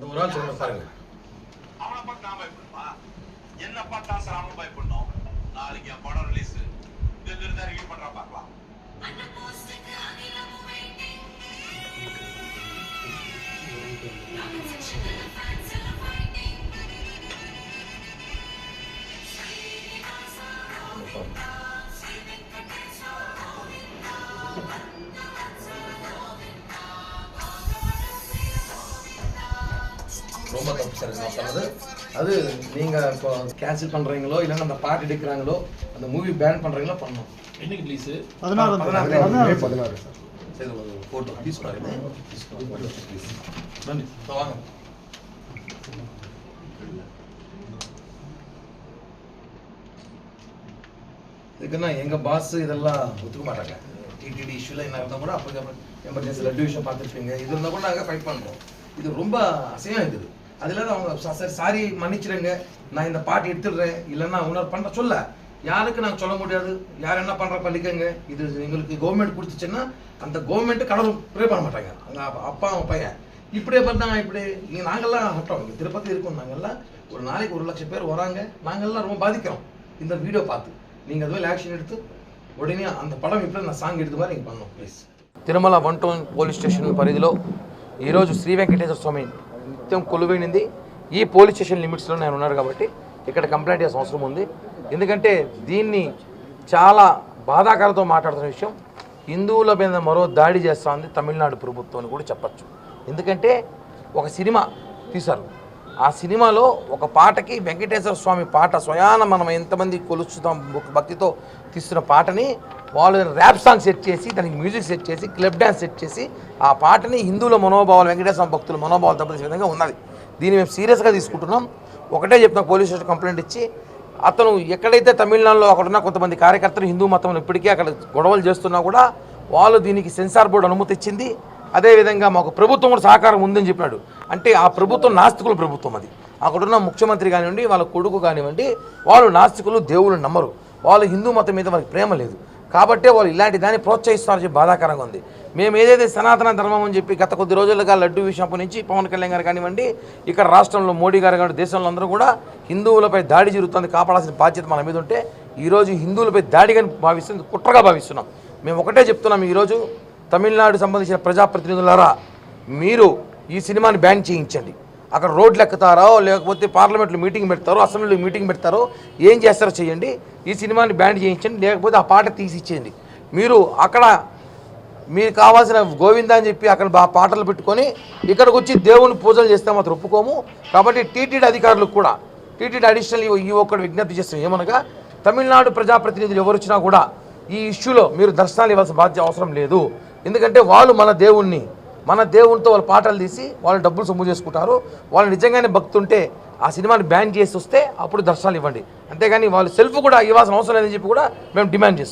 அந்த ஒரு நாள் சொல்லுங்க பாருங்க. அவனை பார்த்து நான் பயப்படுமா என்ன பார்த்தா சார் அவன் பயப்படணும் நாளைக்கு என் படம் ரிலீஸ் இதுல இருந்து ரிவ்யூ பண்றா பார்க்கலாம் ரொம்ப தப்பு சார் நான் சொன்னது. அது நீங்கள் இப்போ கேன்சல் பண்ணுறீங்களோ இல்லைன்னா அந்த பாட்டு எடுக்கிறாங்களோ அந்த மூவி பேன் பண்ணுறீங்களோ பண்ணணும். என்னைக்கு ரிலீஸு பதினாறு பதினாறு. சார் சரி ஒரு ஃபோட்டோ ப்ளீஸ் பாருங்க நன்றி. வாங்க. இதுக்குன்னா எங்கள் பாஸ் இதெல்லாம் ஒத்துக்க மாட்டாங்க. டிடிடி இஷ்யூல என்ன இருந்தால் கூட அப்போ எமர்ஜென்சி லட்டு விஷயம் பார்த்துருப்பீங்க. இது இருந்தால் கூட நாங்கள் ஃபைட் பண்ணுறோம் இது ரொம்ப அசையம் இருக்குது அதில் தான் அவங்க "சா- சார் சாரி மன்னிச்சிடுங்க நான் இந்த பாட்டு எடுத்துடுறேன் இல்லைன்னா உணர் பண்ண சொல்ல யாருக்கு நாங்கள் சொல்ல முடியாது யார் என்ன பண்ணுற பள்ளிக்கங்க இது எங்களுக்கு கவர்மெண்ட் கொடுத்துச்சுன்னா அந்த கவர்மெண்ட்டு கடவுள் ப்ரே பண்ண மாட்டாங்க அங்கே அப்பா அவன் பையன் இப்படியே பண்ணாங்க இப்படி இங்கே நாங்கள்லாம் ஹட்டோம் இங்கே திருப்பதி இருக்கோம் நாங்கள்லாம் ஒரு நாளைக்கு ஒரு லட்சம் பேர் வராங்க நாங்கள்லாம் ரொம்ப பாதிக்கிறோம் இந்த வீடியோ பார்த்து நீங்கள் அதுவே ஆக்ஷன் எடுத்து ఉడనే అంత పడం ఇప్పుడు నా సాంగ్ ఎడుతు మరి పన్ను please Tirumala one town police station పరిధిలో ఈరోజు శ్రీ వెంకటేశ్వర స్వామి నిత్యం కొలువైనది ఈ పోలీస్ స్టేషన్ లిమిట్స్లో నేను ఉన్నారు కాబట్టి ఇక్కడ కంప్లైంట్ చేసిన అవసరం ఉంది. ఎందుకంటే దీన్ని చాలా బాధాకరంతో మాట్లాడుతున్న విషయం హిందువుల మీద మరో దాడి చేస్తూ ఉంది తమిళనాడు ప్రభుత్వం అని కూడా చెప్పచ్చు. ఎందుకంటే ఒక సినిమా తీశారు. ఆ సినిమాలో ఒక పాటకి వెంకటేశ్వర స్వామి పాట స్వయాన మనం ఎంతమంది కొలుస్తున్నాం భక్తితో తీస్తున్న పాటని వాళ్ళు ర్యాప్ సాంగ్ సెట్ చేసి దానికి మ్యూజిక్ సెట్ చేసి క్లబ్ డ్యాన్స్ సెట్ చేసి ఆ పాటని హిందువుల మనోభావాలు వెంకటేశ్వర భక్తుల మనోభావాలు దెబ్బతీసే విధంగా ఉన్నది. దీన్ని మేము సీరియస్గా తీసుకుంటున్నాం. ఒకటే చెప్తున్నా పోలీస్ స్టేషన్ కంప్లైంట్ ఇచ్చి అతను ఎక్కడైతే తమిళనాడులో అక్కడున్న కొంతమంది కార్యకర్తలు హిందూ మతంలో ఇప్పటికీ అక్కడ గొడవలు చేస్తున్నా కూడా వాళ్ళు దీనికి సెన్సార్ బోర్డు అనుమతి ఇచ్చింది. అదేవిధంగా మాకు ప్రభుత్వం కూడా సహకారం ఉందని చెప్పినాడు అంటే ఆ ప్రభుత్వం నాస్తికుల ప్రభుత్వం అది. అక్కడున్న ముఖ్యమంత్రి కానివ్వండి వాళ్ళ కొడుకు కానివ్వండి వాళ్ళు నాస్తికులు దేవుళ్ళు నమ్మరు. వాళ్ళు హిందూ మతం మీద వాళ్ళకి ప్రేమ లేదు. కాబట్టే వాళ్ళు ఇలాంటి దాన్ని ప్రోత్సహిస్తారని చెప్పి బాధాకరంగా ఉంది. మేము ఏదైతే సనాతన ధర్మం అని చెప్పి గత కొద్ది రోజులుగా లడ్డు విషయం నుంచి పవన్ కళ్యాణ్ గారు కానివ్వండి ఇక్కడ రాష్ట్రంలో మోడీ గారు కానివ్వండి దేశంలో అందరూ కూడా హిందువులపై దాడి జరుగుతుంది కాపాడాల్సిన బాధ్యత మన మీద ఉంటే ఈరోజు హిందువులపై దాడిగా భావిస్తుంది కుట్రగా భావిస్తున్నాం. మేము ఒకటే చెప్తున్నాం ఈరోజు తమిళనాడు సంబంధించిన ప్రజాప్రతినిధులారా మీరు ఈ సినిమాని బ్యాన్ చేయించండి. అక్కడ రోడ్లు ఎక్కుతారో లేకపోతే పార్లమెంట్లో మీటింగ్ పెడతారో అసెంబ్లీలో మీటింగ్ పెడతారో ఏం చేస్తారో చేయండి. ఈ సినిమాని బ్యాన్ చేయించండి లేకపోతే ఆ పాట తీసి ఇచ్చేయండి మీరు అక్కడ మీకు కావాల్సిన గోవింద అని చెప్పి అక్కడ బా పాటలు పెట్టుకొని ఇక్కడికి వచ్చి దేవుని పూజలు చేస్తే మాత్రం ఒప్పుకోము. కాబట్టి టీటీడీ అధికారులకు కూడా టీటీడీ అడిషనల్ ఈ ఒక్కటి విజ్ఞప్తి చేస్తాం. ఏమనగా తమిళనాడు ప్రజాప్రతినిధులు ఎవరు వచ్చినా కూడా ఈ ఇష్యూలో మీరు దర్శనాలు ఇవ్వాల్సిన బాధ్యత అవసరం లేదు. ఎందుకంటే వాళ్ళు మన దేవుణ్ణి మన దేవునితో వాళ్ళు పాటలు తీసి వాళ్ళు డబ్బులు సొమ్ము చేసుకుంటారు. వాళ్ళు నిజంగానే భక్తుంటే ఆ సినిమాని బ్యాన్ చేసి వస్తే అప్పుడు దర్శనాలు ఇవ్వండి. అంతేగాని వాళ్ళు సెల్ఫ్ కూడా ఇవ్వాల్సిన అవసరం లేదని చెప్పి కూడా మేము డిమాండ్ చేస్తాం